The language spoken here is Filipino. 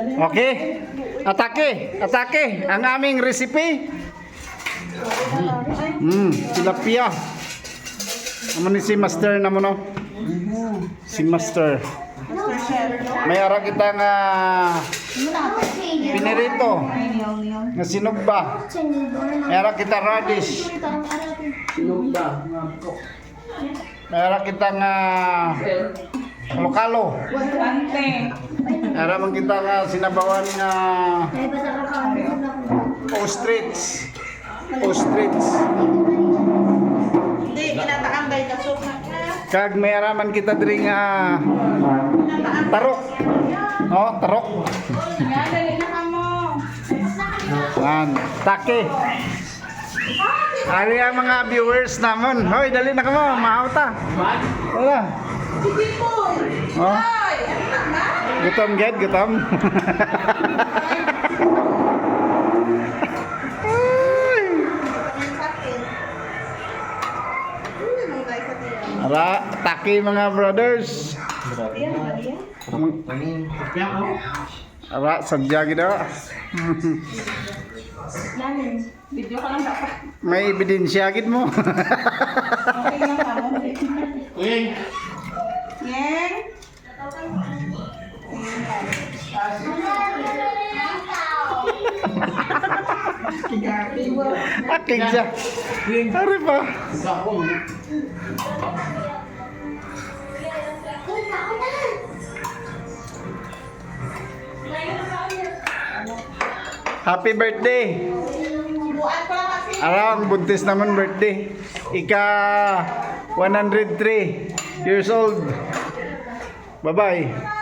Okay. Atake. Atake. Ang aming recipe. Hmm, tilapia. Amo ni si Master na mo no? Si Master. May ara kita nga pinirito. Nga sinugba. May ara kita radish. Sinugba. May ara kita nga lokalo. Ara man kita nga sinabawan nga ostrich. Ostrich. Hindi, kinataambay ka so na. Kag may araman kita diri nga tarok. Oh, tarok. Yan, take. Ali ang mga viewers naman. Hoy, dali na ka mo, mahauta. Wala. Sige po. Oh, Ay, ano na? Gutom ged, gutom. Ara, take mga brothers. Ara, sadya gid ah. Video ka lang dapat. May ebidensya gid mo. Okay lang mo. Aking siya. Ari pa. Happy birthday! Arang buntis naman birthday. Ika 103 years old. Bye-bye.